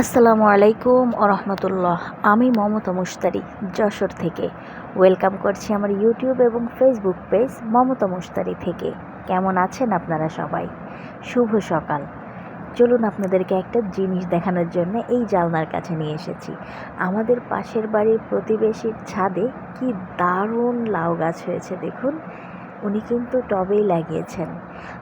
আসসালামু আলাইকুম রহমতুল্লাহ। আমি মমতা মুস্তারি যশোর থেকে। ওয়েলকাম করছি আমার ইউটিউব এবং ফেসবুক পেজ মমতা মুস্তারি থেকে। কেমন আছেন আপনারা সবাই? শুভ সকাল। চলুন আপনাদেরকে একটা জিনিস দেখানোর জন্য এই জালনার কাছে নিয়ে এসেছি। আমাদের পাশের বাড়ির প্রতিবেশীর ছাদে কি দারুণ লাউ গাছ হয়েছে দেখুন। উনি কিন্তু টবেই লাগিয়েছেন।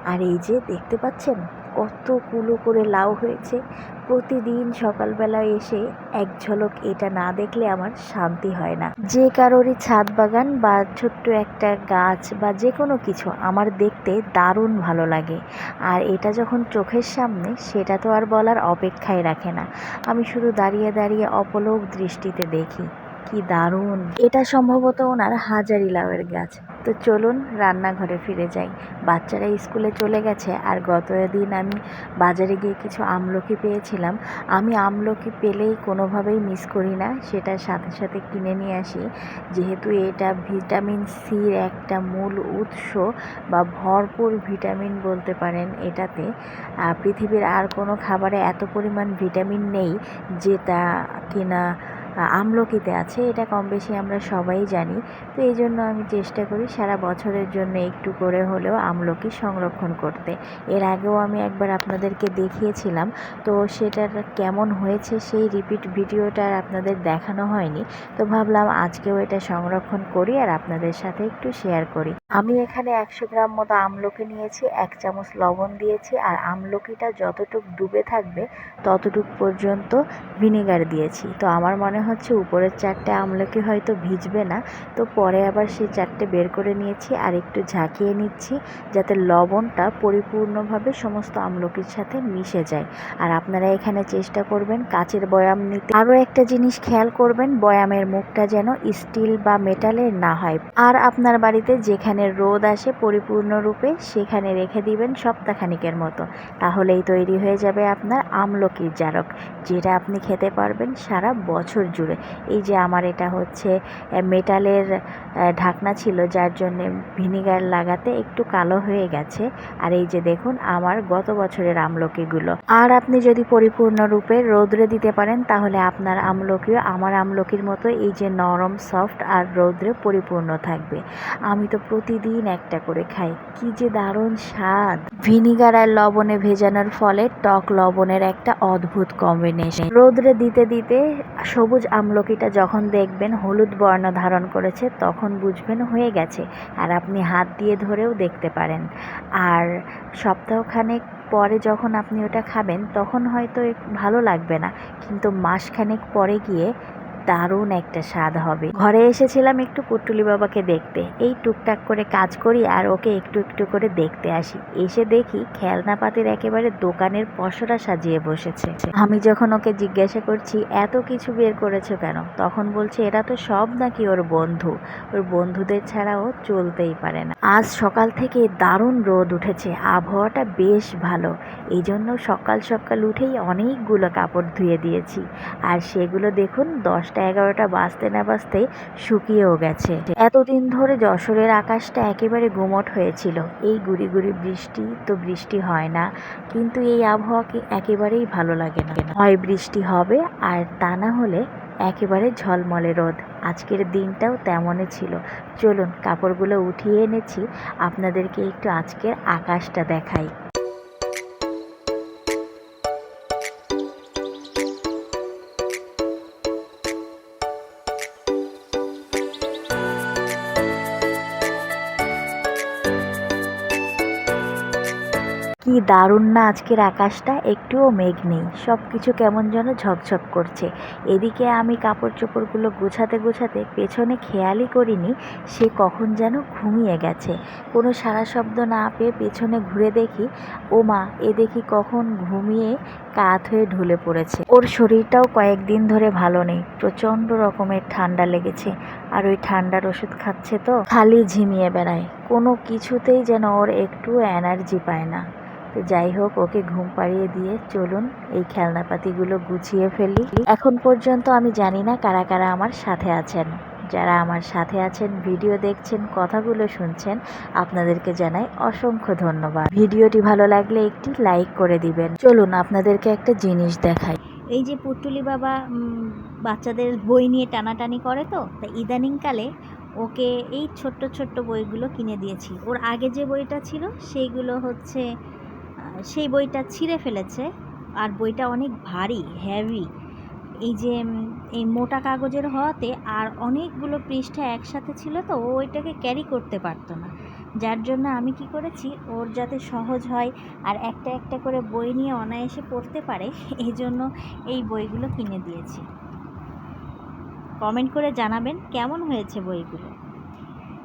আর এই যে দেখতে পাচ্ছেন কত কুলো করে লাউ হয়েছে। প্রতিদিন সকালবেলা এসে এক ঝলক এটা না দেখলে আমার শান্তি হয় না। যে কারোরই ছাদ বাগান বা ছোট্ট একটা গাছ বা যে কোনো কিছু আমার দেখতে দারুণ ভালো লাগে। আর এটা যখন চোখের সামনে, সেটা তো আর বলার অপেক্ষায় রাখে না। আমি শুধু দাঁড়িয়ে দাঁড়িয়ে অপলোক দৃষ্টিতে দেখি। কি দারুণ! এটা সম্ভবত ওনার হাজারি লাউয়ের গাছ। তো চলুন রান্নাঘরে ফিরে যাই। বাচ্চারা স্কুলে চলে গেছে আর গত দিন আমি বাজারে গিয়ে কিছু আমলকি পেয়েছিলাম। আমি আমলকি পেলেই কোনোভাবেই মিস করি না সেটার সাথে সাথে কিনে নিয়ে আসি। যেহেতু এটা ভিটামিন সির একটা মূল উৎস বা ভরপুর ভিটামিন বলতে পারেন এটাতে পৃথিবীর আর কোনো খাবারে এত পরিমাণ ভিটামিন নেই যেটা কিনা আমলকিতে আছে, এটা কম বেশি আমরা সবাই জানি। তো এই জন্য আমি চেষ্টা করি সারা বছরের জন্য একটু করে হলেও আমলকি সংরক্ষণ করতে। এর আগেও আমি একবার আপনাদেরকে দেখিয়েছিলাম, তো সেটার কেমন হয়েছে সেই রিপিট ভিডিওটা আপনাদের দেখানো হয়নি। তো ভাবলাম আজকেও এটা সংরক্ষণ করি আর আপনাদের সাথে একটু শেয়ার করি। আমি এখানে একশো গ্রাম মতো আমলকি নিয়েছি, এক চামচ লবণ দিয়েছি, আর আমলকিটা যতটুক ডুবে থাকবে ততটুক পর্যন্ত ভিনেগার দিয়েছি। তো আমার মনে হচ্ছে উপরের চারটে আমলকি হয়তো ভিজবে না, তো পরে আবার সেই চারটে বের করে নিয়েছি আর একটু ঝাঁকিয়ে নিচ্ছি যাতে লবণটা পরিপূর্ণভাবে সমস্ত আমলকির সাথে মিশে যায়। আর আপনারা এখানে চেষ্টা করবেন কাচের বয়াম নিতে। আরও একটা জিনিস খেয়াল করবেন, বয়ামের মুখটা যেন স্টিল বা মেটালের না হয়। আর আপনার বাড়িতে যেখানে রোদ আসে পরিপূর্ণরূপে, সেখানে রেখে দিবেন সপ্তাহখানিকের মতো। তাহলেই তৈরি হয়ে যাবে আপনার আমলকির জারক, যেটা আপনি খেতে পারবেন সারা বছর জুড়ে। এই যে আমার এটা হচ্ছে মেটালের ঢাকনা ছিল, যার জন্য ভিনিগার লাগাতে একটু কালো হয়ে গেছে। আর এই যে দেখুন, আমার গত বছরের আমলকিগুলো। আর আপনি যদি পরিপূর্ণরূপে রৌদ্রে দিতে পারেন, তাহলে আপনার আমলকিও আমার আমলকির মতো এই যে নরম, সফট আর রৌদ্রে পরিপূর্ণ থাকবে। আমি তো প্রতিদিন একটা করে খাই। কি যে দারুণ স্বাদ। ভিনিগার আর লবণে ভেজানোর ফলে টক লবণের একটা অদ্ভুত কম্বিনেশন রোদ্রে দিতে দিতে সবুজ আমলকিটা যখন দেখবেন, হলুদ বর্ণ ধারণ করেছে, তখন বুঝবেন হয়ে গেছে। আর আপনি হাত দিয়ে ধরেও দেখতে পারেন। আর সপ্তাহখানেক পরে যখন আপনি ওটা খাবেন, তখন হয়তো ভালো লাগবে না। কিন্তু মাসখানেক পরে গিয়ে দারুণ একটা স্বাদ হবে। ঘরে এসেছিলাম একটু পুটুলি বাবাকে দেখতে। এই টুকটাক করে কাজ করি আর ওকে একটু একটু করে দেখতে আসি। এসে দেখি খেলনা খেলনাপাতির একেবারে দোকানের পসরা সাজিয়ে বসেছে। আমি যখন ওকে জিজ্ঞাসা করছি, এত কিছু বের করেছ কেন? তখন বলছে, এরা তো সব নাকি ওর বন্ধু। ওর বন্ধুদের ছাড়া ও চলতেই পারে না। আজ সকাল থেকে দারুণ রোদ উঠেছে। আবহাওয়াটা বেশ ভালো। এই জন্য সকাল সকাল উঠেই অনেকগুলো কাপড় ধুয়ে দিয়েছি। আর সেগুলো দেখুন, দশটা এগারোটা বাজতে না বাজতে শুকিয়েও গেছে। এতদিন ধরে যশোরের আকাশটা একেবারে গুমট হয়েছিল। এই গুড়ি গুড়ি বৃষ্টি তো বৃষ্টি হয় না, কিন্তু এই আবহাওয়াকে একেবারেই ভালো লাগে না। হয় বৃষ্টি হবে আর তা না হলে একেবারে ঝলমলে রোদ। আজকের দিনটাও তেমনই ছিল। চলুন, কাপড়গুলো উঠিয়ে এনেছি। আপনাদেরকে একটু আজকের আকাশটা দেখাই। কি দারুণ না আজকের আকাশটা, একটুও মেঘ নেই। সব কিছু কেমন যেন ঝকঝক করছে। এদিকে আমি কাপড় চোপড়গুলো গোছাতে গোছাতে পেছনে খেয়ালই করিনি, সে কখন যেন ঘুমিয়ে গেছে। কোনো সারা শব্দ না পেয়ে পেছনে ঘুরে দেখি ও মা এ দেখি কখন ঘুমিয়ে কাত হয়ে ঢুলে পড়েছে। ওর শরীরটাও কয়েকদিন ধরে ভালো নেই, প্রচণ্ড রকমের ঠান্ডা লেগেছে। আর ওই ঠান্ডার ওষুধ খাচ্ছে তো, খালি ঝিমিয়ে বেড়ায়। কোনো কিছুতেই যেন ওর একটু এনার্জি পায় না। তো যাই হোক, ওকে ঘুম পাড়িয়ে দিয়ে চলুন এই খেলনাপাতিগুলো গুছিয়ে ফেলি। এখন পর্যন্ত আমি জানি না কারা কারা আমার সাথে আছেন। যারা আমার সাথে আছেন, ভিডিও দেখছেন, কথাগুলো শুনছেন, আপনাদেরকে জানাই অসংখ্য ধন্যবাদ। ভিডিওটি ভালো লাগলে একটি লাইক করে দিবেন। চলুন আপনাদেরকে একটা জিনিস দেখাই। এই যে পুটুলি বাবা বাচ্চাদের বই নিয়ে টানাটানি করে তো, তা ইদানিংকালে ওকে এই ছোট্ট ছোট্ট বইগুলো কিনে দিয়েছি। ওর আগে যে বইটা ছিল, সেইগুলো হচ্ছে সেই বইটা ছিঁড়ে ফেলেছে। আর বইটা অনেক ভারী হ্যাভি এই যে এই মোটা কাগজের হওয়াতে আর অনেকগুলো পৃষ্ঠা একসাথে ছিল তো, ও ওইটাকে ক্যারি করতে পারতো না। যার জন্য আমি কি করেছি, ওর যাতে সহজ হয় আর একটা একটা করে বই নিয়ে অনায়াসে পড়তে পারে, এই জন্য এই বইগুলো কিনে দিয়েছি। কমেন্ট করে জানাবেন, কেমন হয়েছে বইগুলো?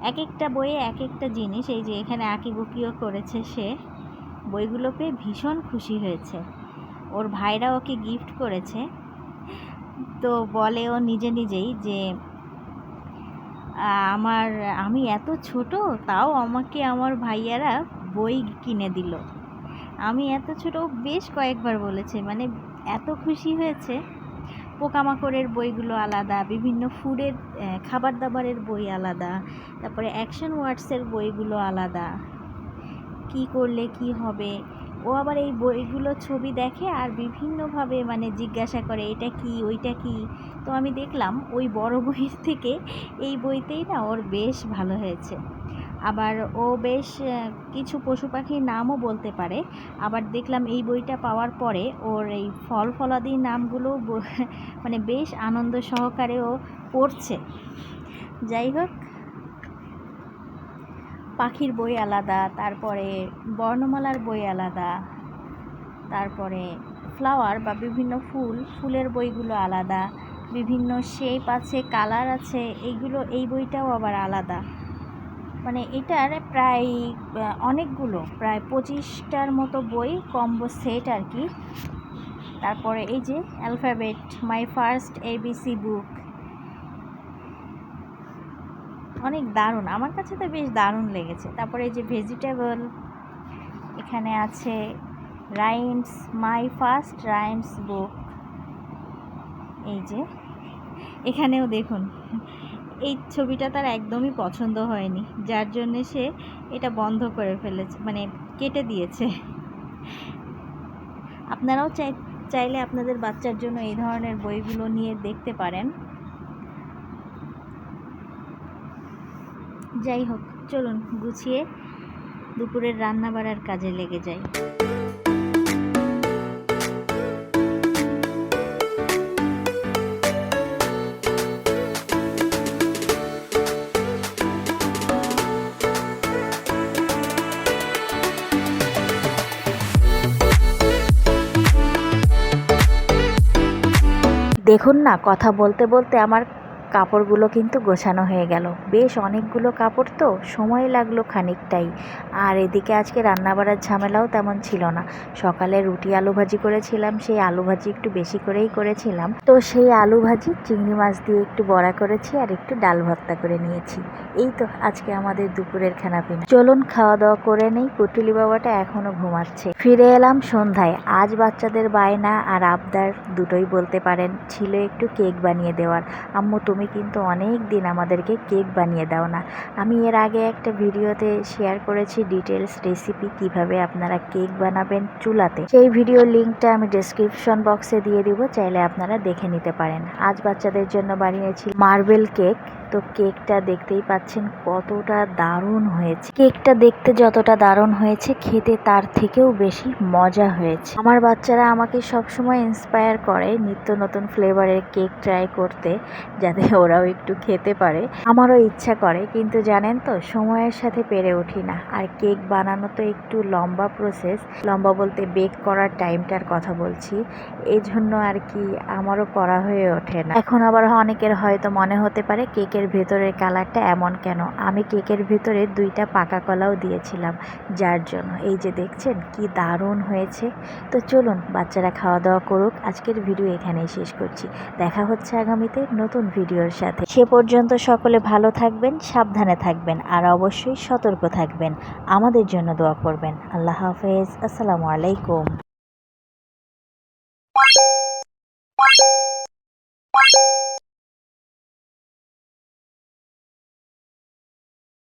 এক একটা বইয়ে এক একটা জিনিস, এই যে এখানে আঁকিবুকিও করেছে সে। বইগুলো পেয়ে ভীষণ খুশি হয়েছে। ওর ভাইরা ওকে গিফট করেছে। তো বলে ও নিজে নিজেই যে আমার, আমি এত ছোট, তাও আমাকে আমার ভাইয়ারা বই কিনে দিল। আমি এত ছোট বেশ কয়েকবার বলেছে মানে এত খুশি হয়েছে? পোকামাকড়ের বইগুলো আলাদা, বিভিন্ন ফুডের খাবার দাবারের বই আলাদা, তারপরে অ্যাকশন ওয়ার্ডসের বইগুলো আলাদা। কি করলে কি হবে? ও আবার এই বইগুলো ছবি দেখে আর বিভিন্নভাবে মানে জিজ্ঞাসা করে, এটা কি? ওইটা কি? তো আমি দেখলাম ওই বড় বইয়ের থেকে এই বইতেই না ওর বেশ ভালো হয়েছে। আবার ও বেশ কিছু পশু পাখির নামও বলতে পারে। আবার দেখলাম এই বইটা পাওয়ার পরে ওর এই ফল ফলাদির নামগুলো মানে বেশ আনন্দ সহকারে ও পড়ছে। যাই হোক পাখির বই আলাদা, তারপরে বর্ণমালার বই আলাদা, তারপরে ফ্লাওয়ার বা বিভিন্ন ফুল, ফুলের বইগুলো আলাদা, বিভিন্ন শেপ আছে কালার আছে, এইগুলো, এই বইটাও আবার আলাদা। মানে এটার প্রায় অনেকগুলো, প্রায় পঁচিশটার মতো বই কম্বো সেট আর কি। তারপরে এই যে alphabet my first ABC book অনেক দারুণ। আমার কাছে তো বেশ দারুণ লেগেছে। তারপরে এই যে ভেজিটেবল এখানে আছে rhymes my first rhymes book এই যে, এখানেও দেখুন, এই ছবিটা তার একদমই পছন্দ হয়নি, যার জন্যে সে এটা বন্ধ করে ফেলেছে মানে কেটে দিয়েছে। আপনারাও চাই, চাইলে আপনাদের বাচ্চার জন্য এই ধরনের বইগুলো নিয়ে দেখতে পারেন। যাই হোক, চলুন গুছিয়ে দুপুরের রান্না বাড়ার কাজে লেগে যাই। দেখুন না, কথা বলতে বলতে আমার কাপড়গুলো কিন্তু গোছানো হয়ে গেল। বেশ অনেকগুলো কাপড় তো, সময় লাগল খানিকটাই। আর এদিকে আজকে রান্নাবাড়ার ঝামেলাও তেমন ছিল না। সকালে রুটি আলু ভাজি করেছিলাম, সেই আলু ভাজি একটু বেশি করেই করেছিলাম। তো সেই আলু ভাজি, চিংড়ি মাছ দিয়ে একটু বড়া করেছি আর একটু ডাল ভর্তা করে নিয়েছি। এই তো আজকে আমাদের দুপুরের খানাপিনা। চলুন খাওয়া দাওয়া করে নেই, পুটুলি বাবাটা এখনও ঘুমাচ্ছে। ফিরে এলাম সন্ধ্যায়। আজ বাচ্চাদের বায়না আর আবদার দুটোই বলতে পারেন, ছিল একটু কেক বানিয়ে দেওয়ার। আম্মু তুমি কিন্তু অনেক দিন আমাদেরকে কেক বানিয়ে দাও না। আমি এর আগে একটা ভিডিওতে শেয়ার করেছি ডিটেলস রেসিপি কীভাবে আপনারা কেক বানাবেন চুলাতে। সেই ভিডিও লিঙ্কটা আমি ডেসক্রিপশন বক্সে দিয়ে দিব, চাইলে আপনারা দেখে নিতে পারেন। আজ বাচ্চাদের জন্য বানিয়েছি মার্বেল কেক তো কেকটা দেখতেই পাচ্ছেন কতটা দারুণ হয়েছে। কেকটা দেখতে যতটা দারুণ হয়েছে, খেতে তার থেকেও বেশি মজা হয়েছে। আমার বাচ্চারা আমাকে সবসময় ইন্সপায়ার করে নিত্য নতুন ফ্লেভারের কেক ট্রাই করতে, যাতে ওরাও একটু খেতে পারে। আমারও ইচ্ছা করে, কিন্তু জানেন তো, সময়ের সাথে পেরে উঠি না। আর কেক বানানো তো একটু লম্বা প্রসেস লম্বা বলতে বেক করার টাইমটার কথা বলছি। এই জন্য আর কি আমারও করা হয়ে ওঠে না। এখন আবার অনেকের হয়তো মনে হতে পারে কেকের ভেতরের কালারটা এমন কেন? আমি কেকের ভেতরে দুইটা পাকা কলাও দিয়েছিলাম, যার জন্য। এই যে দেখছেন, কি দারুণ হয়েছে। তো চলুন, বাচ্চারা খাওয়া দাওয়া করুক। আজকের ভিডিও এখানেই শেষ করছি। দেখা হচ্ছে আগামীতে নতুন ভিডিওর সাথে। সে পর্যন্ত সকলে ভালো থাকবেন, সাবধানে থাকবেন, আর অবশ্যই সতর্ক থাকবেন। আমাদের জন্য দোয়া করবেন। আল্লাহ হাফেজ। আসসালামু আলাইকুম।